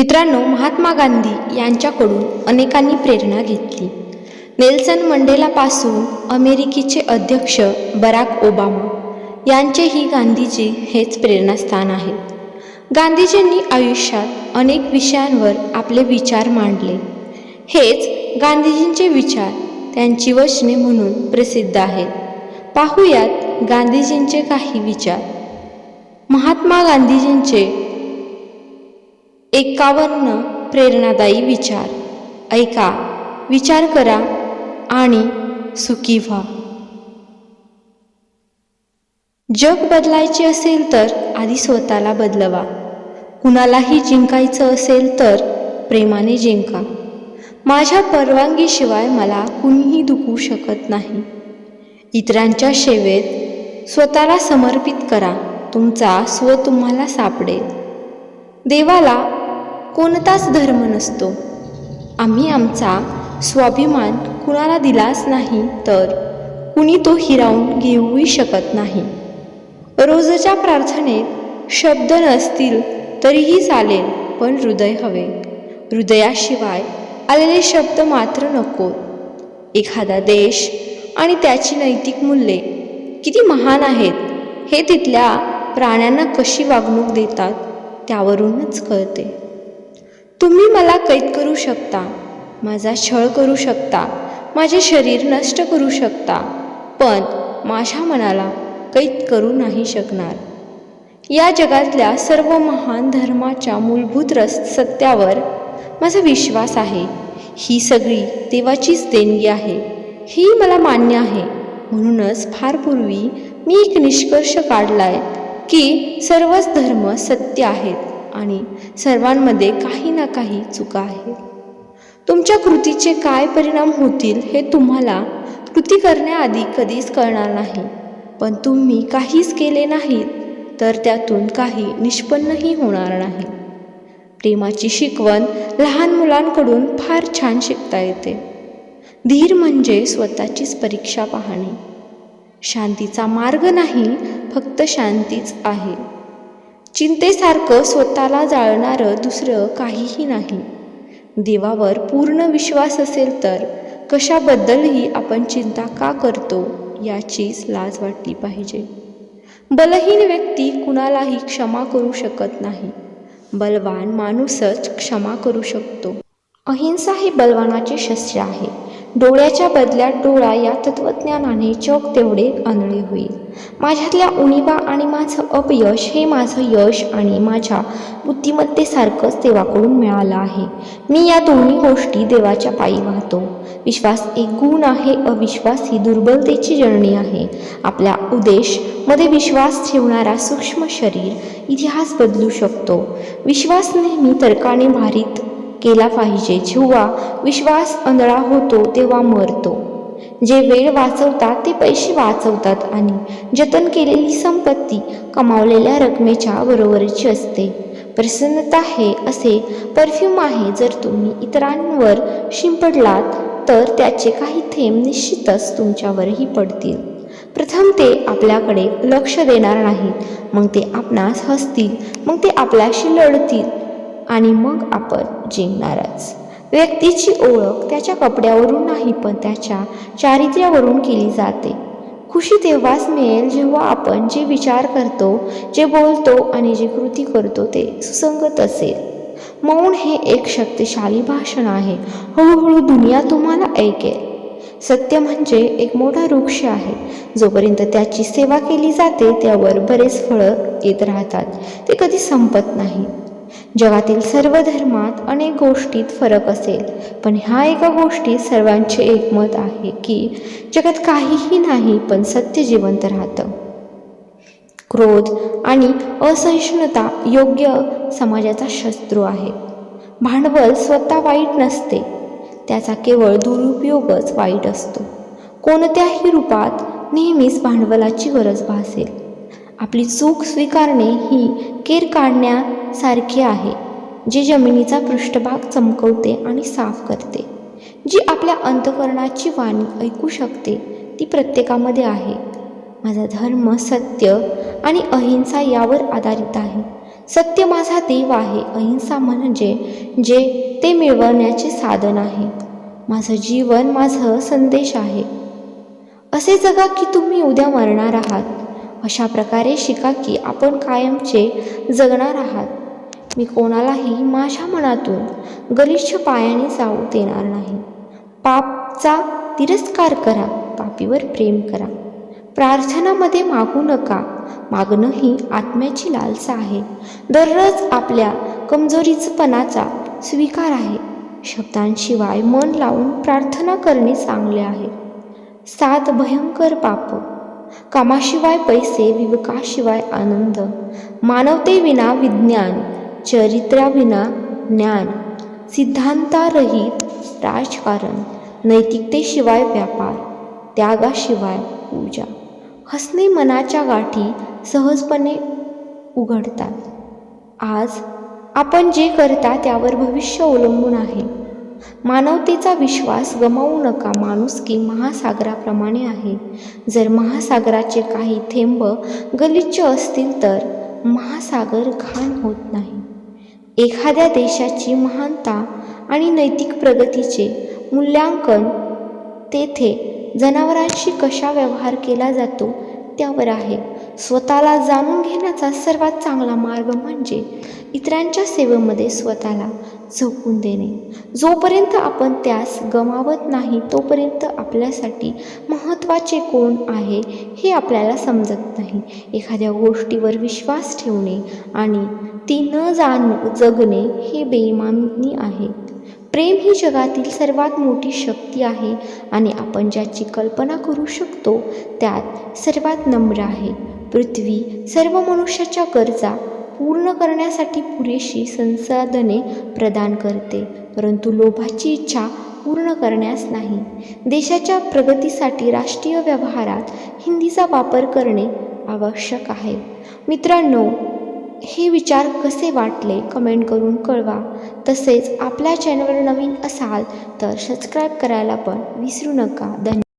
मित्रांनो महात्मा गांधी यांच्याकडून अनेकांनी प्रेरणा घेतली. नेल्सन मंडेलापासून अमेरिकेचे अध्यक्ष बराक ओबामा यांचेही गांधीजी हेच प्रेरणास्थान आहे गांधीजींनी आयुष्यात अनेक विषयांवर आपले विचार मांडले. हेच गांधीजींचे विचार त्यांची वचने म्हणून प्रसिद्ध आहेत. पाहूयात गांधीजींचे काही विचार. महात्मा गांधीजींचे एकावन्न प्रेरणादायी विचार. ऐका विचार करा आणि सुखी व्हा. जग बदलायचे असेल तर आधी स्वतःला बदलवा. कुणालाही जिंकायचं असेल तर प्रेमाने जिंका. माझ्या परवानगीशिवाय मला कुणीही दुखू शकत नाही. इतरांच्या सेवेत स्वतःला समर्पित करा. तुमचा स्व तुम्हाला सापडेल. देवाला कोणताच धर्म नसतो. आम्ही आमचा स्वाभिमान कुणाला दिलाच नाही तर कुणी तो हिरावून घेऊही शकत नाही. रोजच्या प्रार्थनेत शब्द नसतील तरीही चालेल पण हृदय हवे. हृदयाशिवाय आलेले शब्द मात्र नको. एखादा देश आणि त्याची नैतिक मूल्ये किती महान आहेत हे तिथल्या प्राण्यांना कशी वागणूक देतात त्यावरूनच कळते. तुम्ही मला कैद करू शकता माझा छळ करू शकता माझे शरीर नष्ट करू शकता पण माझ्या मनाला कैद करू नाही शकणार. या जगातल्या सर्व महान धर्माच्या मूलभूत रस सत्यावर माझा विश्वास आहे. ही सगळी देवाचीच देणगी आहे. ही मला मान्य आहे. म्हणूनच फार पूर्वी मी एक निष्कर्ष काढलाय की सर्वच धर्म सत्य आहेत. आणि सर्वांमध्ये काही ना काही चुका आहेत. तुमच्या कृतीचे काय परिणाम होतील हे तुम्हाला कृती करण्याआधी कधीच कळणार नाही. पण तुम्ही काहीच केले नाहीत तर त्यातून काही निष्पन्नही होणार नाही. प्रेमाची शिकवण लहान मुलांकडून फार छान शिकता येते. धीर म्हणजे स्वतःचीच परीक्षा पाहणे. शांतीचा मार्ग नाही फक्त शांतीच आहे. चिंतेसारखं स्वतःला जाळणारं दुसरं काहीही नाही. देवावर पूर्ण विश्वास असेल तर कशाबद्दलही आपण चिंता का करतो याचीच लाज वाटली पाहिजे. बलहीन व्यक्ती कुणालाही क्षमा करू शकत नाही. बलवान माणूसच क्षमा करू शकतो. अहिंसा हे बलवानाचे शस्त्र आहे. डोळ्याच्या बदल्यात डोळा या तत्त्वज्ञानाने चोख तेवढे आंधळे होईल. माझ्यातल्या उणीवा आणि माझं अपयश हे माझं यश आणि माझ्या बुद्धिमत्तेसारखंच देवाकडून मिळालं आहे. मी या दोन्ही गोष्टी देवाच्या पायी वाहतो. विश्वास एक गुण आहे अविश्वास ही दुर्बलतेची जर्णी आहे. आपल्या उद्देशमध्ये विश्वास ठेवणारा सूक्ष्म शरीर इतिहास बदलू शकतो. विश्वास नेहमी तर्काने भारित केला पाहिजे. जेव्हा विश्वास अंधळा होतो तेव्हा मरतो. जे वेळ वाचवतात ते पैसे वाचवतात आणि जतन केलेली संपत्ती कमावलेल्या रकमेच्या बरोबरीची असते. प्रसन्नता हे असे परफ्यूम आहे. जर तुम्ही इतरांवर शिंपडलात तर त्याचे काही थेंब निश्चितच तुमच्यावरही पडतील. प्रथम ते आपल्याकडे लक्ष देणार नाहीत. मग ते आपणास हसतील. मग ते आपल्याशी लढतील. आणि मग आपण जिंकणारच. व्यक्तीची ओळख त्याच्या कपड्यावरून नाही पण त्याच्या चारित्र्यावरून केली जाते. खुशी तेव्हाच मिळेल जेव्हा आपण जे विचार करतो जे बोलतो आणि जे कृती करतो ते सुसंगत असेल. मौन हे एक शक्तिशाली भाषण आहे. हळूहळू दुनिया तुम्हाला ऐकेल. सत्य म्हणजे एक मोठा वृक्ष आहे. जोपर्यंत त्याची सेवा केली जाते त्यावर बरेच फळं येत राहतात. ते कधी संपत नाही. जगातील सर्व धर्मात अनेक गोष्टीत फरक असेल. पण ह्या एका गोष्टीत सर्वांचे एकमत आहे की जगात काहीही नाही पण सत्य जिवंत राहतं. क्रोध आणि असहिष्णुता योग्य समाजाचा शत्रू आहे. भांडवल स्वतः वाईट नसते. त्याचा केवळ दुरुपयोगच वाईट असतो. कोणत्याही रूपात नेहमीच भांडवलाची गरज भासेल. आपली चूक स्वीकारणे ही केर काढण्यासारखी आहे जे जमिनीचा पृष्ठभाग चमकवते आणि साफ करते. जी आपल्या अंतकरणाची वाणी ऐकू शकते ती प्रत्येकामध्ये आहे. माझा धर्म सत्य आणि अहिंसा यावर आधारित आहे. सत्य माझा देव आहे. अहिंसा म्हणजे जे ते मिळवण्याचे साधन आहे. माझं जीवन माझं संदेश आहे. असे जगा की तुम्ही उद्या मरणार आहात. अशा प्रकारे शिका की आपण कायमचे जगणार आहात. मी कोणालाही माझ्या मनातून गलिच्छ पायाने जाऊ देणार नाही. पापचा तिरस्कार करा पापीवर प्रेम करा. प्रार्थनामध्ये मागू नका मागणं ही आत्म्याची लालसा आहे. दररोज आपल्या कमजोरीचपणाचा स्वीकार आहे. शब्दांशिवाय मन लावून प्रार्थना करणे चांगले आहे. सात भयंकर पाप कामाशिवाय पैसे विवेकाशिवाय आनंद. मानवतेविना विज्ञान चरित्राविना ज्ञान. सिद्धांतारहित राजकारण नैतिकतेशिवाय व्यापार त्यागाशिवाय पूजा. हसणे मनाच्या गाठी सहजपणे उघडतात. आज आपण जे करता त्यावर भविष्य अवलंबून आहे. मानवतेचा विश्वास गमावू नका माणुसकी महासागराप्रमाणे आहे. जर महासागराचे काही थेंब गलिच्छ असतील तर महासागर घाण होत नाही. एखाद्या देशाची महानता आणि नैतिक प्रगतीचे मूल्यांकन तेथे जनावरांशी कशा व्यवहार केला जातो त्यावर आहे. स्वतःला जाणून घेण्याचा सर्वात चांगला मार्ग म्हणजे इतरांच्या सेवेमध्ये स्वतःला झोकून देणे. जोपर्यंत आपण त्यास गमावत नाही तोपर्यंत आपल्यासाठी महत्त्वाचे कोण आहे हे आपल्याला समजत नाही. एखाद्या गोष्टीवर विश्वास ठेवणे आणि ती न जाण जगणे हे बेईमानी आहे. प्रेम ही जगातील सर्वात मोठी शक्ती आहे आणि आपण ज्याची कल्पना करू शकतो त्यात सर्वात नम्र आहे. पृथ्वी सर्व मनुष्याच्या गरजा पूर्ण करण्यासाठी पुरेशी संसाधने प्रदान करते परंतु लोभाची इच्छा पूर्ण करण्यास नाही. देशाच्या प्रगतीसाठी राष्ट्रीय व्यवहारात हिंदीचा वापर करणे आवश्यक आहे. मित्रांनो हे विचार कसे वाटले कमेंट करून कळवा. तसेच आपल्या चॅनलवर नवीन असाल तर सबस्क्राईब करायला पण विसरू नका. धन्यवाद.